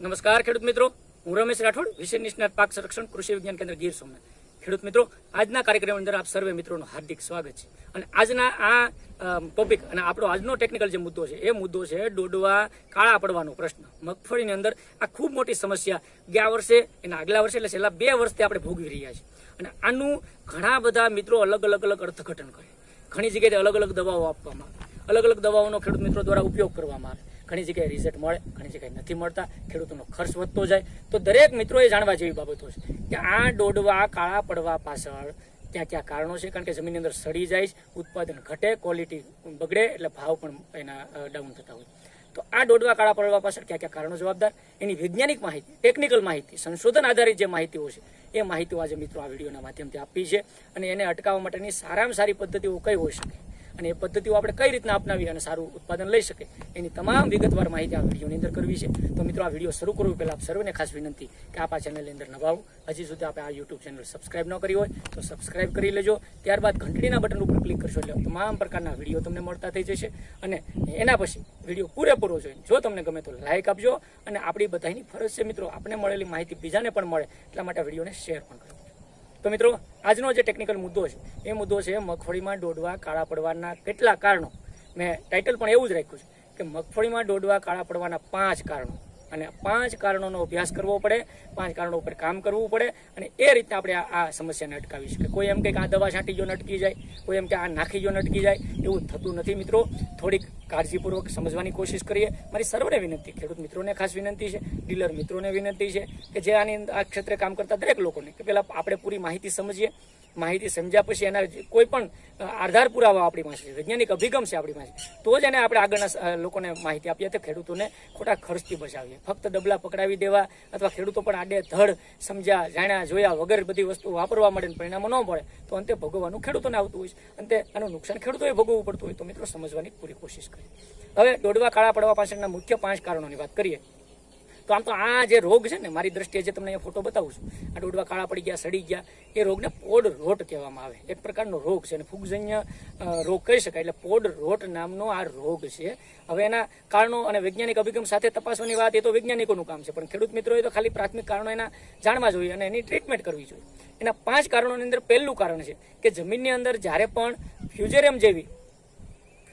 નમસ્કાર, ખેડૂત મિત્રો. હું રમેશ રાઠોડ વિશેષ નિષ્ણાત પાક સંરક્ષણ, કૃષિ વિજ્ઞાન કેન્દ્ર ગીર સોમનાથ. ખેડૂત મિત્રો, આજના કાર્યક્રમની અંદર આપ સર્વે મિત્રોનું હાર્દિક સ્વાગત છે. અને આજના આ ટોપિક અને આપણો આજનો ટેકનિકલ જે મુદ્દો છે, એ મુદ્દો છે ડોડવા કાળા પડવાનો પ્રશ્ન. મગફળીની અંદર આ ખૂબ મોટી સમસ્યા ગયા વર્ષે એના આગલા વર્ષે, એટલે છેલ્લા બે વર્ષથી આપણે ભોગવી રહ્યા છીએ. અને આનું ઘણા બધા મિત્રો અલગ અલગ અલગ અર્થઘટન કરે. ઘણી જગ્યાએ અલગ અલગ દવાઓ આપવામાં આવે. અલગ અલગ દવાઓનો ખેડૂત મિત્રો દ્વારા ઉપયોગ કરવામાં આવે. ઘણી જગ્યાએ રિઝલ્ટ મળે, ઘણી જગ્યાએ નથી મળતા, ખેડૂતોનો ખર્ચ વધતો જાય. તો દરેક મિત્રોએ જાણવા જેવી બાબતો છે કે આ ડોડવા, કાળા પડવા પાછળ ત્યાં ક્યાં કારણો છે? કારણ કે જમીનની અંદર સડી જાય ઉત્પાદન ઘટે ક્વોલિટી બગડે, એટલે ભાવ પણ એના ડાઉન થતા હોય. તો આ ડોડવા, કાળા પડવા પાછળ ક્યાં ક્યાં કારણો જવાબદાર? એની વૈજ્ઞાનિક માહિતી ટેકનિકલ માહિતી, સંશોધન આધારિત જે માહિતીઓ છે, એ માહિતીઓ આજે મિત્રો આ વિડીયોના માધ્યમથી આપી છે અને એને અટકાવવા માટેની સારામાં સારી પદ્ધતિઓ કઈ હોઈ શકે? અને એ પદ્ધતિઓ આપણે કઈ રીતના અપનાવી અને સારું ઉત્પાદન લઈ શકે, એની તમામ વિગતવાર માહિતી આ વિડીયોની અંદર કરવી છે. તો મિત્રો, આ વીડિયો શરૂ કરવું પહેલાં આપ સર્વને ખાસ વિનંતી કે આપ આ ચેનલની અંદર નવા આવો હજી સુધી આપણે આ યુટ્યુબ ચેનલ સબસ્ક્રાઇબ ન કરી હોય, તો સબસ્ક્રાઇબ કરી લેજો. ત્યારબાદ ઘંટડીના બટન ઉપર ક્લિક કરશો એટલે તમામ પ્રકારના વીડિયો તમને મળતા થઈ જશે. અને એના પછી વીડિયો પૂરેપૂરો જોઈને જો તમને ગમે તો લાઇક આપજો. અને આપણી બધાની ફરજ છે મિત્રો આપણે મળેલી માહિતી બીજાને પણ મળે, એટલા માટે વિડીયોને શેર પણ કરજો તો મિત્રો, આજનો જે ટેકનિકલ મુદ્દો છે, એ મુદ્દો છે મગફળીમાં દોડવા કાળા પડવાના કેટલા કારણો? મેં ટાઇટલ પણ એવું જ રાખ્યું છે કે મગફળીમાં દોડવા કાળા પડવાના પાંચ કારણો. અને પાંચ કારણોનો અભ્યાસ કરવો પડે, પાંચ કારણો ઉપર કામ કરવું પડે, અને એ રીતે આપણે આ સમસ્યાને અટકાવી શકીએ. કોઈ એમ કે આ દવા છાંટી જો અટકી જાય, કોઈ એમ કે આ નાખી જો અટકી જાય, એવું થતું નથી મિત્રો. થોડીક કાળજીપૂર્વક સમજવાની કોશિશ કરીએ. મારી સર્વને વિનંતી, ખેડૂત મિત્રોને ખાસ વિનંતી છે, ડીલર મિત્રોને વિનંતી છે કે જે આની આ ક્ષેત્રે કામ કરતા દરેક લોકોને, કે પહેલાં આપણે પૂરી માહિતી સમજીએ માહિતી સમજ્યા પછી એના કોઈ પણ આધાર પુરાવા આપણી પાસે છે, વૈજ્ઞાનિક અભિગમ છે આપણી પાસે તો જ એને આપણે આગળના લોકોને માહિતી આપીએ તો ખેડૂતોને ખોટા ખર્ચથી બચાવીએ. ફક્ત ડબલા પકડાવી દેવા અથવા ખેડૂતો પણ આડે ધડ સમજ્યા, જાણ્યા, જોયા વગર બધી વસ્તુ વાપરવા મળે પરિણામો ન મળે, તો અંતે ભોગવવાનું ખેડૂતોને આવતું હોય છે. અંતે આનું નુકસાન ખેડૂતોએ ભોગવવું પડતું હોય તો મિત્રો સમજવાની પૂરી કોશિશ કરીએ. હવે દોડવા કાળા પડવા પાછળના મુખ્ય પાંચ કારણોની વાત કરીએ. તો આમ તો આ જે રોગ છે ને, મારી દ્રષ્ટિએ જે તમને ફોટો બતાવું છું, આ ડોડવા કાળા પડી ગયા, સડી ગયા, એ રોગને પોડ રોટ કહેવામાં આવે. એક પ્રકારનો રોગ છે અને ફૂગજન્ય રોગ કહી શકાય એટલે પોડ રોટ નામનો આ રોગ છે. હવે એના કારણો અને વૈજ્ઞાનિક અભિગમ સાથે તપાસવાની વાત, એ તો વૈજ્ઞાનિકોનું કામ છે, પણ ખેડૂત મિત્રોએ તો ખાલી પ્રાથમિક કારણો એના જાણવા જોઈએ અને એની ટ્રીટમેન્ટ કરવી જોઈએ. એના પાંચ કારણોની અંદર પહેલું કારણ છે કે જમીનની અંદર જ્યારે પણ ફ્યુઝેરિયમ જેવી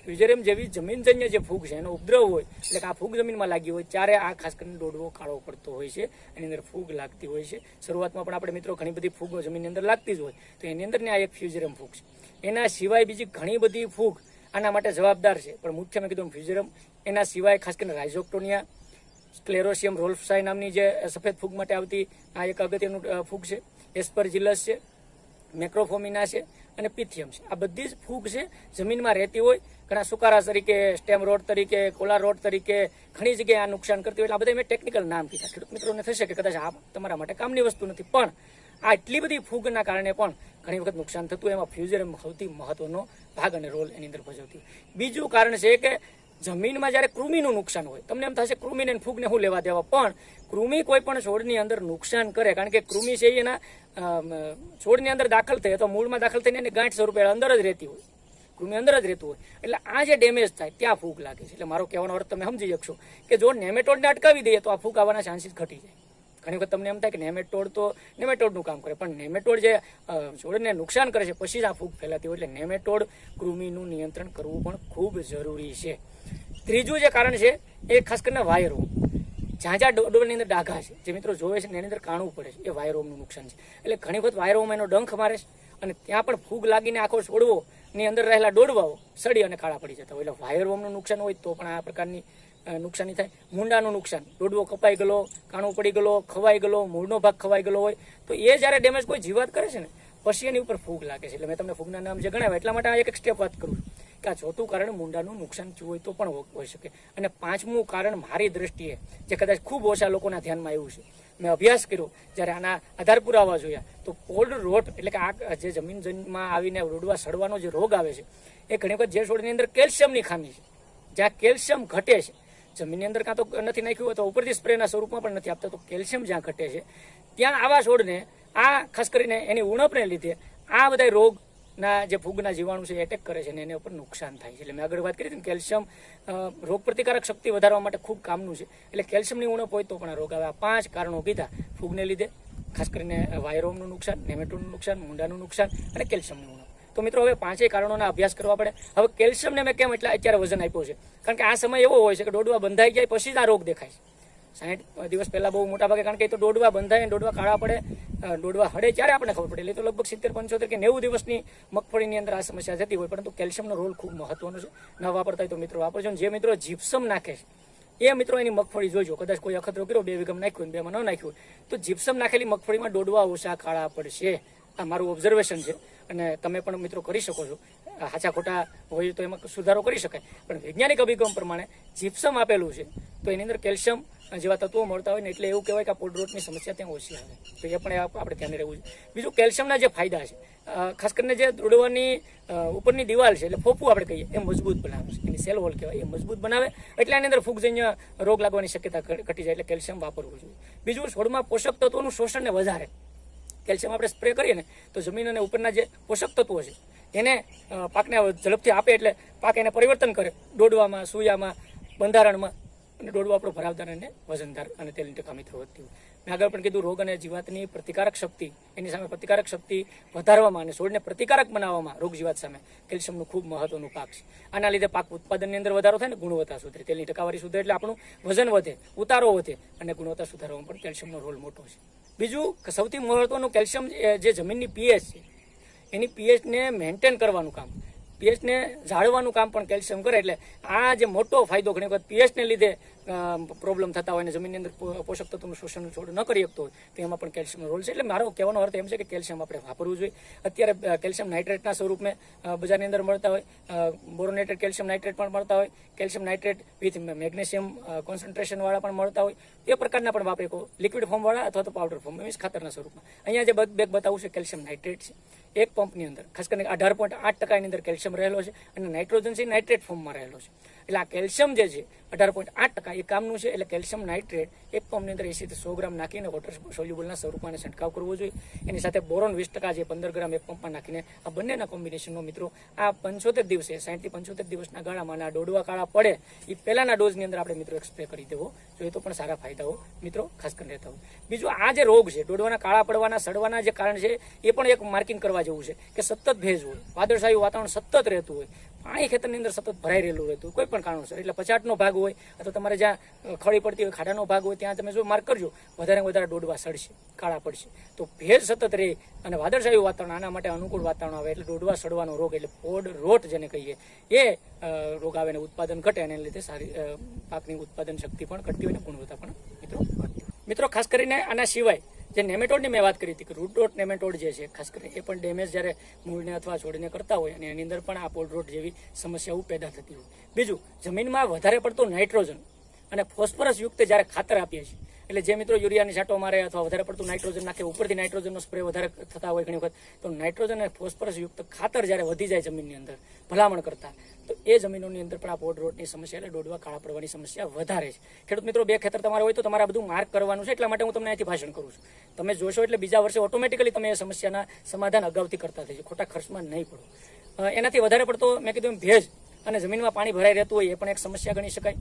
ફ્યુઝેરિયમ જેવી જમીનજન્ય જે ફૂગ છે, એનો ઉપદ્રવ હોય, એટલે કે આ ફૂગ જમીનમાં લાગી હોય, ત્યારે આ ખાસ કરીને દોડવો કાળો પડતો હોય છે. એની અંદર ફૂગ લાગતી હોય છે. શરૂઆતમાં પણ આપણે મિત્રો ઘણી બધી ફૂગો જમીનની અંદર લાગતી જ હોય. તો એની અંદર આ એક ફ્યુઝેરિયમ ફૂગ છે. એના સિવાય બીજી ઘણી બધી ફૂગ આના માટે જવાબદાર છે. પણ મુખ્ય મેં કીધું ફ્યુઝેરિયમ એના સિવાય ખાસ કરીને રાઇઝોક્ટોનિયા, સ્ક્લેરોસિયમ રોલ્ફસાઈ નામની જે સફેદ ફૂગ માટે આવતી આ એક અગત્યનું ફૂગ છે. એસ્પરજિલસ છે. મેક્રોફોમિના છે. અને પિથિયમ છે. આ બધી જ ફૂગ છે, જમીનમાં રહેતી હોય, ઘણા સુકારા તરીકે, સ્ટેમ રોડ તરીકે કોલા રોડ તરીકે, ઘણી જગ્યાએ આ નુકસાન કરતી હોય એટલે આ બધા મેં ટેકનિકલ નામ કીધા. ખેડૂત મિત્રોને થશે કે કદાચ આ તમારા માટે કામની વસ્તુ નથી. પણ આ એટલી બધી ફૂગના કારણે પણ ઘણી વખત નુકસાન થતું એમાં ફ્યુઝર સૌથી મહત્વનો ભાગ અને રોલ એની અંદર ભજવતી બીજું કારણ છે કે જમીનમાં જ્યારે કૃમિનું નુકસાન હોય, તમને એમ થશે કૃમિને ફૂગને હું લેવા દેવા? પણ કૃમિ કોઈ પણ છોડની અંદર નુકસાન કરે, કારણ કે કૃમિ છે એના છોડની અંદર દાખલ થઈ અથવા મૂળમાં દાખલ થઈને એને ગાંઠ સ્વરૂપે અંદર જ રહેતી હોય. કૃમિ અંદર જ રહેતું હોય. એટલે આ જે ડેમેજ થાય, ત્યાં ફૂગ લાગે છે. એટલે મારો કહેવાનો અર્થ તમે સમજી શકશો કે જો નેમેટોડને અટકાવી દઈએ તો આ ફૂગ આવવાના ચાન્સીસ ઘટી જાય. ઘણી વખત તમને એમ થાય કે નેમેટોડ તો નેમેટોડનું કામ કરે, પણ નેમેટોડ જે છોડને નુકસાન કરે છે, પછી જ આ ફૂગ ફેલાતી હોય એટલે નેમેટોડ કૃમિનું નિયંત્રણ કરવું પણ ખૂબ જરૂરી છે. ત્રીજું જે કારણ છે, એ ખાસ કરીને વાયરો. જ્યાં જ્યાં ડોડોડની અંદર ડાઘા છે, જે મિત્રો જોવે છે એની અંદર કાણવું પડે છે, એ વાયરોમનું નુકસાન છે. એટલે ઘણી વખત વાયરોમાં એનો ડંખ મારે છે, અને ત્યાં પણ ફૂગ લાગીને આખો છોડવો, ની અંદર રહેલા ડોડવાઓ સડી અને કાળા પડી જતા હોય. એટલે વાયરોમનું નુકસાન હોય તો પણ આ પ્રકારની નુકસાની થાય. મૂંડાનું નુકસાન. ડોડવો કપાઈ ગયેલો, કાણો પડી ગયેલો, ખવાઈ ગયેલો, મૂળનો ભાગ ખવાઈ ગયેલો હોય, તો એ જ્યારે ડેમેજ કોઈ જીવાત કરે છે ને, પછી એની ઉપર ફૂગ લાગે છે. એટલે મેં તમને ફૂગના નામ જે ગણાવ્યા, એટલા માટે આ એક એક સ્ટેપ વાત કરું કે આ ચોથું કારણ મૂંડાનું નુકસાન થયું હોય તો પણ હોઈ શકે. અને પાંચમું કારણ મારી દ્રષ્ટિએ, જે કદાચ ખૂબ ઓછા લોકોના ધ્યાનમાં આવ્યું છે. મેં અભ્યાસ કર્યો, જ્યારે આના આધાર પુરાવા જોયા, તો કોલ્ડ રોટ, એટલે કે આ જે જમીન જમીનમાં આવીને રોડવા સડવાનો જે રોગ આવે છે, એ ઘણી વખત જે છોડની અંદર કેલ્શિયમની ખામી છે. જ્યાં કેલ્શિયમ ઘટે છે જમીનની અંદર કાં તો નથી નાખ્યું અથવા ઉપરથી સ્પ્રેના સ્વરૂપમાં પણ નથી આપતા. તો કેલ્શિયમ જ્યાં ઘટે છે, ત્યાં આવા છોડને, આ ખાસ કરીને એની ઉણપને લીધે આ બધા રોગ ના જે ફૂગના જીવાણુ છે એટેક કરે છે અને એને ઉપર નુકસાન થાય છે. એટલે મેં આગળ વાત કરી હતી કેલ્શિયમ રોગ પ્રતિકારક શક્તિ વધારવા માટે ખૂબ કામનું છે. એટલે કેલ્શિયમની ઉણપ હોય તો પણ આ રોગ આવે. આ પાંચ કારણો કીધા. ફૂગને લીધે, ખાસ કરીને વાયરોમનું નુકસાન નેમેટોડનું નુકસાન, મુંડાનું નુકસાન અને કેલ્શિયમની ઉણપ. તો મિત્રો, હવે પાંચેય કારણોના અભ્યાસ કરવા પડે. હવે કેલ્શિયમને મેં કેમ એટલે અત્યારે વજન આપ્યો છે? કારણ કે આ સમય એવો હોય છે કે દોડવા બંધાઈ જાય પછી જ આ રોગ દેખાય છે. સાઠ દિવસ પહેલા બહુ મોટા ભાગે કારણ કે તો દોડવા બંધાય ને દોડવા કાળા પડે દોડવા હડે ત્યારે આપણને ખબર પડે. એટલે તો લગભગ સિત્તેર, પંચોતેર કે નેવું દિવસની મગફળીની અંદર આ સમસ્યા જતી હોય. પરંતુ કેલ્શિયમનો રોલ ખૂબ મહત્વનો છે. ન વાપરતા હોય તો મિત્રો વાપરજો જે મિત્રો જીપ્સમ નાખે છે, એ મિત્રો એની મગફળી જોઈજો કદાચ કોઈ અખતરો કર્યો, બે વીઘમ નાખ્યું બેમાં ન નાખ્યું તો જીપ્સમ નાખેલી મગફળીમાં દોડવા ઓછા કાળા પડશે. આ મારું ઓબ્ઝર્વેશન છે. અને તમે પણ મિત્રો કરી શકો છો. હાચા ખોટા હોય તો એમાં સુધારો કરી શકાય. પણ વૈજ્ઞાનિક અભિગમ પ્રમાણે જીપ્સમ આપેલું છે, તો એની અંદર કેલ્શિયમ જેવા તત્વો મળતા હોય ને એટલે એવું કહેવાય કે આ પોડરોટની સમસ્યા ત્યાં ઓછી આવે. તો એ પણ આપણે ધ્યાને રહેવું જોઈએ. બીજું કેલ્શિયમના જે ફાયદા છે ખાસ કરીને જે દોડવાની ઉપરની દિવાલ છે, એટલે ફોફું આપણે કહીએ, એ મજબૂત બનાવે છે. એની સેલ વોલ કહેવાય, એ મજબૂત બનાવે, એટલે એની અંદર ફૂગજન્ય રોગ લાગવાની શક્યતા ઘટી જાય, એટલે કેલ્શિયમ વાપરવું જોઈએ. બીજું છોડમાં પોષક તત્વોનું શોષણને વધારે. કેલ્શિયમ આપણે સ્પ્રે કરીએ ને, તો જમીન અને ઉપરના જે પોષક તત્વો છે, એને પાકને ઝડપથી આપે એટલે પાક એને પરિવર્તન કરે. ડોડવામાં સૂયામાં, બંધારણમાં, અને દોડવું આપણું ભરાવદાર અને વજનદાર અને તેલની ટકામી વધતી હોય મેં આગળ પણ કીધું, રોગ અને જીવાતની પ્રતિકારક શક્તિ, એની સામે પ્રતિકારક શક્તિ વધારવામાં અને છોડને પ્રતિકારક બનાવવામાં રોગ જીવાત સામે કેલ્શિયમનું ખૂબ મહત્વનું પાક છે. આના લીધે પાક ઉત્પાદનની અંદર વધારો થાય ને, ગુણવત્તા સુધરે. તેલની ટકાવારી સુધરે એટલે આપણું વજન વધે, ઉતારો વધે અને ગુણવત્તા સુધારવામાં પણ કેલ્શિયમનો રોલ મોટો છે. બીજું સૌથી મહત્વનું કેલ્શિયમ જે જમીનની પીએચ છે, એની પીએચને મેન્ટેન કરવાનું કામ. પીએચને જાળવવાનું કામ પણ કેલ્શિયમ કરે, એટલે આ જે મોટો ફાયદો, ઘણી વખત પીએચને લીધે પ્રોબ્લેમ થતા હોય અને જમીનની અંદર પોષક તત્વોનું શોષણ છોડ ન કરી શકતો હોય, તો એમાં પણ કેલ્શિયમનો રોલ છે. એટલે મારો કહેવાનો અર્થ એમ છે કે કેલ્શિયમ આપણે વાપરવું જોઈએ. અત્યારે કેલ્શિયમ નાઇટ્રેટના સ્વરૂપમાં બજારની અંદર મળતા હોય બોરોનેટેડ કેલ્શિયમ નાઇટ્રેટ પણ મળતા હોય calcium nitrate with magnesium concentration વાળા પણ મળતા હોય. એ પ્રકારના પણ વાપરે લિક્વિડ ફોર્મ વાળા અથવા તો પાવડર ફોર્મ મીન્સ ખાતરના સ્વરૂપમાં. અહીંયા જે બેગ બતાવું છે કેલ્શિયમ નાઇટ્રેટ છે. એક પંપની અંદર, ખાસ કરીને અઢાર પોઈન્ટ આઠ ટકાની અંદર કેલ્શિયમ રહેલો છે અને નાઇટ્રોજન છે નાઇટ્રેટ ફોર્મમાં રહેલો છે. એટલે આ કેલ્શિયમ જે છે, અઢાર પોઈન્ટ આઠ ટકા એ કામનું છે. એટલે કેલ્શિયમ નાઇટ્રેટ એક પંપની અંદર એસીથી સો ગ્રામ નાખીને વોટર સોલ્યુબલના સ્વરૂપમાં છંટકાવ કરવો જોઈએ. એની સાથે બોરોન વીસ ટકા જે પંદર ગ્રામ એક પંપમાં નાખીને આ બંનેના કોમ્બિનેશનનો મિત્રો, આ પંચોતેર દિવસે સાઠથી પંચોતેર દિવસના ગાળામાં આ દોડવા કાળા પડે, એ પહેલાના ડોઝની અંદર આપણે મિત્રો એક કરી દેવો. જોઈએ તો પણ સારા ફાયદાઓ મિત્રો, ખાસ કરીને રહેતા હોય. બીજું આ જે રોગ છે દોડવાના કાળા પડવાના, સડવાના જે કારણ છે, એ પણ એક માર્કિંગ કરવા જેવું છે કે સતત ભેજ હોય, વાદળછાયું વાતાવરણ સતત રહેતું હોય. પાણી ખેતરની અંદર સતત ભરાઈ રહેલું રહેતું, કોઈ પણ કારણોસર. એટલે પચાટનો ભાગ હોય, અથવા તમારે જ્યાં ખળી પડતી હોય, ખાડાનો ભાગ હોય, ત્યાં તમે જો માર્ક કરજો, વધારે વધારે દોડવા સડશે, કાળા પડશે. તો ભેજ સતત રહે અને વાદળશાહી વાતાવરણ, આના માટે અનુકૂળ વાતાવરણ આવે એટલે દોડવા સડવાનો રોગ, એટલે પોડ રોટ જેને કહીએ, એ રોગ આવે ને ઉત્પાદન ઘટે, અને લીધે સારી પાકની ઉત્પાદન શક્તિ પણ ઘટતી હોય ને ગુણવત્તા પણ મિત્રો મિત્રો, ખાસ કરીને આના સિવાય જે નેમેટોડની મેં વાત કરી હતી કે રૂટ ડોટ નેમેટોડ જે છે, ખાસ કરીને એ પણ ડેમેજ જ્યારે મૂળને અથવા છોડને કરતા હોય અને એની અંદર પણ આ પોલરોટ જેવી સમસ્યાઓ પેદા થતી હોય. બીજું, જમીનમાં વધારે પડતું નાઇટ્રોજન અને ફોસ્ફરસ યુક્ત જ્યારે ખાતર આપીએ છીએ એટલે જે મિત્રો યુરિયાની છાંટો મારે અથવા વધારે પડતું નાઇટ્રોજન નાખે, ઉપરથી નાઇટ્રોજનનો સ્પ્રે વધારે થતા હોય ઘણી વખત, તો નાઇટ્રોજન અને ફોસ્ફરસ યુક્ત ખાતર જ્યારે વધી જાય જમીનની અંદર, ભલામણ કરતા, તો એ જમીનોની અંદર પણ આ પોડ સમસ્યા એટલે ડોડવા કાળા પડવાની સમસ્યા વધારે છે. ખેડૂત મિત્રો, બે ખેતર તમારે હોય તો તમારે બધું માર્ક કરવાનું છે, એટલા માટે હું તમને અહીંથી ભાષણ કરું છું. તમે જોશો એટલે બીજા વર્ષે ઓટોમેટિકલી તમે એ સમસ્યાના સમાધાન અગાઉથી કરતા થઈ ખોટા ખર્ચમાં નહીં પડો. એનાથી વધારે પડતો મેં કીધું ભેજ અને જમીનમાં પાણી ભરાઈ રહેતું હોય એ પણ એક સમસ્યા ગણી શકાય.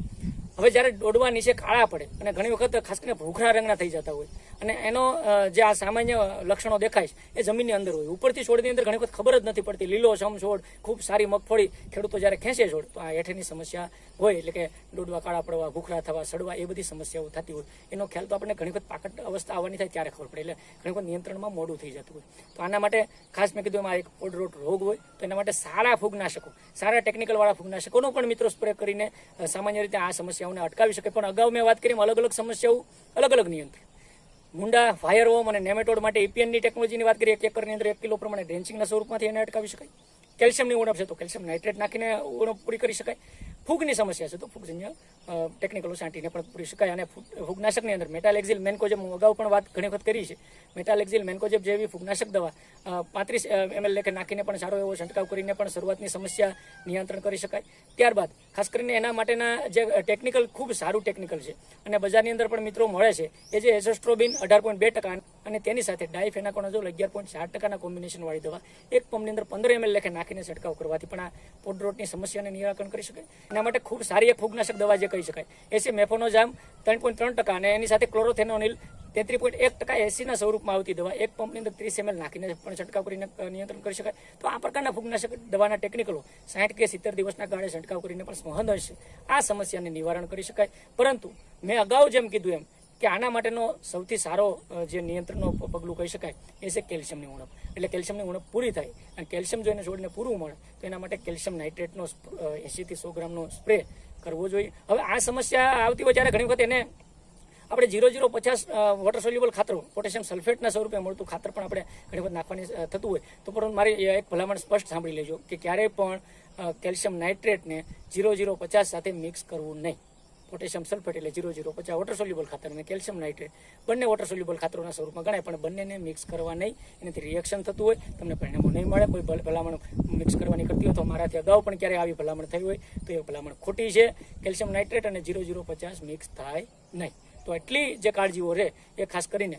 હવે જ્યારે દોડવા નીચે કાળા પડે અને ઘણી વખત ખાસ કરીને ભૂખરા રંગના થઈ જતા હોય અને એનો જે આ સામાન્ય લક્ષણો દેખાય છે, એ જમીનની અંદર હોય. ઉપરથી છોડની અંદર ઘણી વખત ખબર જ નથી પડતી. લીલો સમ છોડ, ખૂબ સારી મગફળી, ખેડૂતો જ્યારે ખેંચે છોડ, તો આ હેઠળની સમસ્યા હોય, એટલે કે ડોડવા, કાળા પડવા, ભૂખરા થવા, સડવા, એ બધી સમસ્યાઓ થતી હોય. એનો ખ્યાલ તો આપણને ઘણી વખત પાકટ અવસ્થા આવવાની થાય ત્યારે ખબર પડે, એટલે ઘણી વખત નિયંત્રણમાં મોડું થઈ જતું હોય. તો આના માટે ખાસ મેં કીધું એમાં એક ઓડરોટ રોગ હોય, તો એના માટે સારા ફૂગનાશકો, સારા ટેકનિકલ વાળા ફૂગનાશકોનો પણ મિત્રો સ્પ્રે કરીને સામાન્ય રીતે આ સમસ્યાઓને અટકાવી શકે. પણ અગાઉ મેં વાત કરી અલગ અલગ સમસ્યાઓ, અલગ અલગ નિયંત્રણ. મુંડા ફાયરવોમ અને નેમેટોડ માટે એપીએનની ટેકનોલોજીની વાત કરીએ, એક એકરની અંદર એક કિલો પ્રમાણે ડ્રેન્ચિંગના સ્વરૂપમાંથી એને અટકાવી શકાય. કેલ્શિયમની ઉણપ છે તો કેલ્શિયમ નાઇટ્રેટ નાખીને ઉણપ પૂરી કરી શકાય. ફૂગની સમસ્યા છે તો ફૂગજન્ય ટેકનિકલો છાંટીને પણ પૂરી શકાય અને ફૂગનાશકની અંદર મેટાલેક્ઝિલ મેન્કોજેબ હું અગાઉ પણ વાત ઘણી વખત કરી છે. મેટાલેક્ઝિલ મેન્કોજેબ જેવી ફૂગનાશક દવા પાંત્રીસ એમએલ લેખે નાખીને પણ સારો એવો છંટકાવ કરીને પણ શરૂઆતની સમસ્યા નિયંત્રણ કરી શકાય. ત્યારબાદ, ખાસ કરીને એના માટેના જે ટેકનિકલ ખૂબ સારું ટેકનિકલ છે અને બજારની અંદર પણ મિત્રો મળે છે એ જે એઝોસ્ટ્રોબિન અઢાર પોઈન્ટ બે ટકા અને તેની સાથે ડાયફેનાકોનાઝોલ અગિયાર પોઈન્ટ ચાર ટકાના કોમ્બિનેશનવાળી દવા, એક પંપની અંદર પંદર એમએલ લેખે નાખીને છંટકાવ કરવાથી પણ આ પોડરોટની સમસ્યાને નિરાકરણ કરી શકાય. એના માટે ખૂબ સારી એક ફૂગનાશક દવા જે કહી શકાય. એસી મેફોનોજામ ત્રણ પોઈન્ટ ત્રણ ટકા અને એની સાથે ક્લોરોથેનોનિલ તેત્રી પોઈન્ટ એક ટકા એસીના સ્વરૂપમાં આવતી દવા. એક પંપની અંદર ત્રીસ એમએલ નાખીને પણ છંટકાવ કરીને નિયંત્રણ કરી શકાય. તો આ પ્રકારના ફૂગનાશક દવાના ટેકનિકલો સાઠ કે સિત્તેર દિવસના ગાળે છંટકાવ કરીને પણ મહદઅંશે આ સમસ્યાને નિવારણ કરી શકાય. પરંતુ મેં અગાઉ જેમ કીધું એમ કે આના માટેનો સૌથી સારો જે નિયંત્રણનો પગલું કહી શકાય એ છે કેલ્શિયમની ઉણપ. એટલે કેલ્શિયમની ઉણપ પૂરી થાય અને કેલ્શિયમ જો એને છોડને પૂરું મળે તો એના માટે કેલ્શિયમ નાઇટ્રેટનો એસીથી સો ગ્રામનો સ્પ્રે કરવો જોઈએ. હવે આ સમસ્યા આવતી હોય ત્યારે ઘણી વખત એને આપણે જીરો જીરો પચાસ વોટર સોલ્યુબલ ખાતર પોટેશિયમ સલ્ફેટના સ્વરૂપે મળતું ખાતર પણ આપણે ઘણી વખત નાખવાની થતું હોય. તો પરંતુ મારી એક ભલામણ સ્પષ્ટ સાંભળી લેજો કે ક્યારેય પણ કેલ્શિયમ નાઇટ્રેટને જીરો જીરો પચાસ સાથે મિક્સ કરવું નહીં. પોટેશિયમ સલ્ફેટ એટલે જીરો જીરો પછી વોટર સોલ્યુબલ ખાતર અને કેલ્શિયમ નાઇટ્રેટ બંને વોટર સોલ્યુબલ ખાતરોના સ્વરૂપમાં ગણાય, પણ બંનેને મિક્સ કરવા નહીં. એનાથી રિએક્શન થતું હોય, તમને પરિણામો નહીં મળે. કોઈ ભલામણ મિક્સ કરવાની કરતી હોય તો મારાથી અગાઉ પણ ક્યારે આવી ભલામણ થઈ હોય, તો એ ભલામણ ખોટી છે. કેલ્શિયમ નાઇટ્રેટ અને જીરો જીરો પચાસ મિક્સ થાય નહીં. તો એટલી જે કાળજીઓ રહે, એ ખાસ કરીને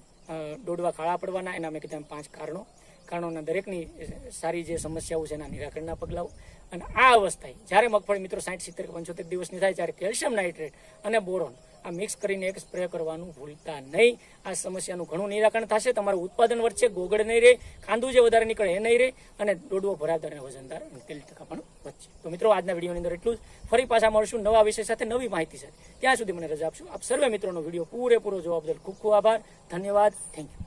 દોડવા કાળા પડવાના, એના મેં કીધા પાંચ કારણો. કારણોના દરેકની સારી જે સમસ્યાઓ છે, એના નિરાકરણના પગલાઓ. અને આ અવસ્થાએ જ્યારે મગફળી મિત્રો સાઠ સિત્તેર પંચોતેર દિવસની થાય ત્યારે કેલ્શિયમ નાઇટ્રેટ અને બોરોન આ મિક્સ કરીને એક સ્પ્રે કરવાનું ભૂલતા નહીં. આ સમસ્યાનું ઘણું નિરાકરણ થશે. તમારું ઉત્પાદન વધશે, ગોગળ નહીં રહે કાંદું જે વધારે નીકળે એ નહીં રહે અને દોડવો, ભરાવદાર અને વજનદાર અને ટકા પણ વધશે. તો મિત્રો, આજના વિડીયોની અંદર એટલું જ. ફરી પાછા મળશું નવા વિષય સાથે, નવી માહિતી સાથે. ત્યાં સુધી મને રજા આપશું. આપ સર્વે મિત્રોનો વીડિયો પૂરેપૂરો જોવા બદલ ખૂબ ખૂબ આભાર. ધન્યવાદ. Thank you.